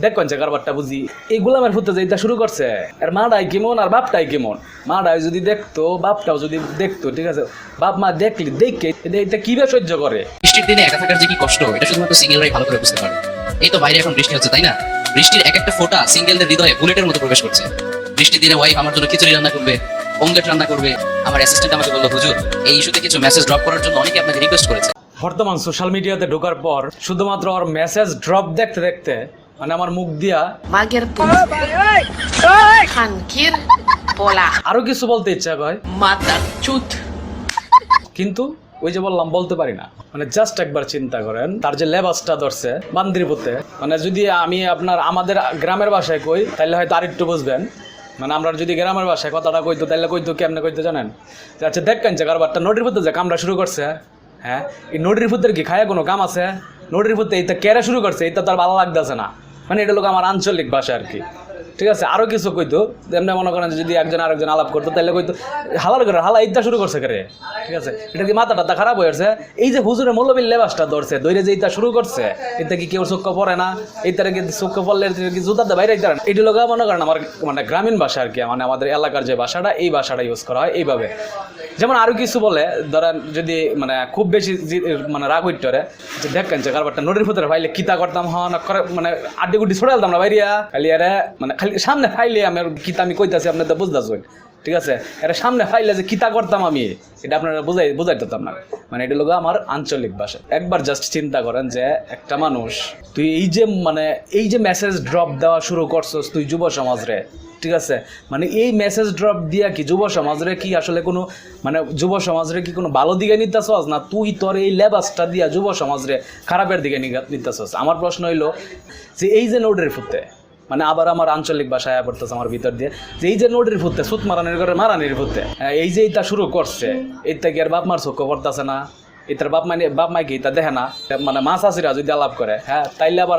যে কারবারটা বুঝি। এই গোলামের ফুটতে যেটা শুরু করছে আর মাটাই কেমন আর বাপটাই কেমন? মাটাই যদি দেখতো বাপটাও যদি দেখতো ঠিক আছে? বাপ মা দেখলি দেখে এটা- এটা কীভাবে সহ্য করে? বৃষ্টির দিনে একা থাকার যে কি কষ্ট এটা শুধুমাত্র সিঙ্গেলরাই ভালো করে বুঝতে পারে এই তো বাইরে এখন বৃষ্টি হচ্ছে তাই না? বৃষ্টির এক একটা ফোঁটা সিঙ্গেলদের হৃদয়ে বুলেটের মতো প্রবেশ করছে। বৃষ্টির দিনে ওয়াইফ আমার জন্য খিচুড়ি রান্না করবে অমলেট রান্না করবে আমার অ্যাসিস্ট্যান্ট আমাকে বলল হুজুর এই ইস্যুতে কিছু মেসেজ ড্রপ করার জন্য অনেকে আপনাকে রিকোয়েস্ট করেছে। বর্তমান সোশ্যাল মিডিয়াতে ঢোকার পর শুধুমাত্র ওর মেসেজ ড্রপ দেখতে দেখতে মানে আমার মুখ দিয়া Mager Hankir Pola আরও কিছু বলতে ইচ্ছা হয় Mata Chut কিন্তু ওই যে বললাম বলতে পারি না। মানে জাস্ট একবার চিন্তা করেন তার যে লেবাসটা ধরছে বান্দিরপুতে মানে যদি আমি আপনার আমাদের গ্রামের বাসায় কই তাহলে হয়তো আরেকটু বুঝবেন। মানে আমরা যদি গ্রামের বাসায় কথাটা কইতো তাহলে কইতো কেমনে কইতো জানেন? যে আচ্ছা দেখেন যে কারবারটা নোটির যে কামটা শুরু করছে। হ্যাঁ? এই নোটির কি খায় কোনো কাম আছে? নোটির পুতে এইটা কেরা শুরু করছে এটা তার ভালো লাগতেছে না। মানে এটা লোক আমার আঞ্চলিক ভাষা আর কি। ঠিক আছে, আরও কিছু কইতো। এমনি মনে করেন যদি একজন আরেকজন আলাপ করতো তাহলে কইতো হালার করে, হালা ইত্যা শুরু করছে করে ঠিক আছে, এটা কি মাথা টাথা খারাপ হয়েছে এই যে হুজুরের মৌলবীর লেবাসটা ধরছে ধরে যে ইত্যা শুরু করছে এটা কি কেউ চোখ পড়ে না? এইটারে কি চোখ পড়লে কি জুতাতে বাইরে দিতে এটি লোক মনে করেন আমার মানে গ্রামীণ ভাষা আর কি মানে আমাদের এলাকার যে ভাষাটা, এই ভাষাটা ইউজ করা হয় এইভাবে। যেমন আরও কিছু বলে, ধরেন যদি মানে খুব বেশি মানে রাগ হইতে যে দেখেন যে কারবারটা নোটের ভিতরে ভাইলে কিতা করতাম, হন মানে আড্ডি গুড্ডি ছড়ে না বাইরিয়া। খালি আরে মানে সামনে ফাইলে আমি কিতা আমি কইতাছি, আপনার তো বুঝতেছেন ঠিক আছে? এটা সামনে ফাইলে যে কিতা করতাম আমি, এটা আপনারা বুঝাই দিতাম না মানে এটা লোক আমার আঞ্চলিক ভাষা। একবার জাস্ট চিন্তা করেন যে একটা মানুষ, তুই এই যে মানে এই যে মেসেজ ড্রপ দেওয়া শুরু করছস তুই যুব সমাজরে, ঠিক আছে? মানে এই মেসেজ ড্রপ দিয়া কি যুব সমাজরে কি আসলে কোনো মানে যুব সমাজরে কি কোনো ভালো দিকে নিতেছস? না তুই তোর এই লেবাসটা দিয়া যুব সমাজরে খারাপের দিকে নিতেছস? আমার প্রশ্ন হইল যে এই যে নোটের ফুটতে মানে আবার আমার আঞ্চলিক ভাষায় পড়তেছে আমার ভিতর দিয়ে। যে এই যে নোটের ফুটতে সুত মারানির করে মারানির ফুটতে হ্যাঁ, এই যে এটা শুরু করছে এটা কি আর বাপ মার চোখ পড়তেছে না? এটার বাপ মানে বাপ মাই কি তা দেখে না মানে মাছ আসিরা যদি আলাপ করে হ্যাঁ তাইলে আবার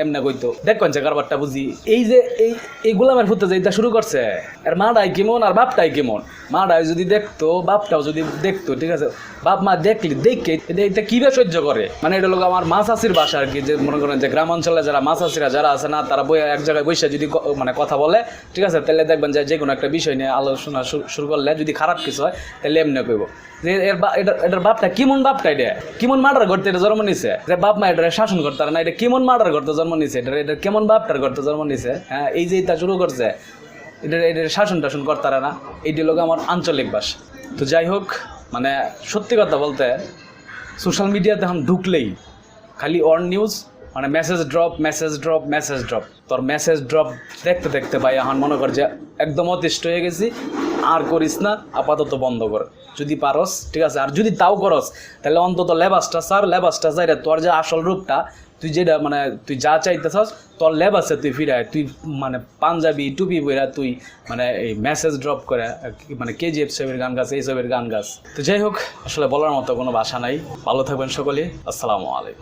এমনি কইতো। দেখবেন যে কারবারটা বুঝি। এই যে এই এই গোলামের ফুটতে যে এটা শুরু করছে আর মাটাই কেমন আর বাপটাই কেমন? মাটাই যদি দেখতো, বাপটাও যদি দেখতো, ঠিক আছে? বাপ মা দেখলি দেখে এটা কীভাবে সহ্য করে? মানে এটা লোক আমার মাছ আসির বাসা আর কি, যে মনে করেন যে গ্রাম অঞ্চলে যারা মাছ আসিরা যারা আছে না, তারা বই এক জায়গায় বসে যদি মানে কথা বলে, ঠিক আছে? তাহলে দেখবেন যে কোনো একটা বিষয় নিয়ে আলোচনা শুরু করলে যদি খারাপ কিছু হয় তাহলে এমনি কইব। যে এর এটার বাপটা কেমন বাপটা এটা কেমন মার্ডার করতে এটা জন্ম নিছে? যে বাপ মা এটা শাসন করতে না, এটা কেমন মার্ডার করতে জন্ম নিছে? এটা এটা কেমন বাপটার করতে জন্ম নিছে? হ্যাঁ এই যে এটা শুরু করছে এটা এটা শাসন টাসন করতে না এইটি লোক আমার আঞ্চলিক বাস। তো যাই হোক মানে সত্যি কথা বলতে সোশ্যাল মিডিয়াতে এখন ঢুকলেই, খালি অন নিউজ মানে message drop message drop message drop তোর মেসেজ ড্রপ দেখতে দেখতে ভাই এখন মনে কর যে একদম অতিষ্ঠ হয়ে গেছি, আর করিস না, আপাতত বন্ধ কর। যদি পারস, ঠিক আছে? আর যদি তাও করস, তাহলে অন্তত লেবাসটা স্যার লেবাসটা চাইরে তোর যে আসল রূপটা, তুই যেটা মানে তুই যা চাইতেছস, তোর লেবাসে তুই ফিরায়, তুই মানে পাঞ্জাবি টুপি বইরা তুই মানে এই মেসেজ ড্রপ করে মানে কেজিএফ সাহেবের গান গাছ এই সবের গান গাছ তো যাই হোক, আসলে বলার মতো কোনো ভাষা নাই। ভালো থাকবেন সকলে। আসসালামু আলাইকুম।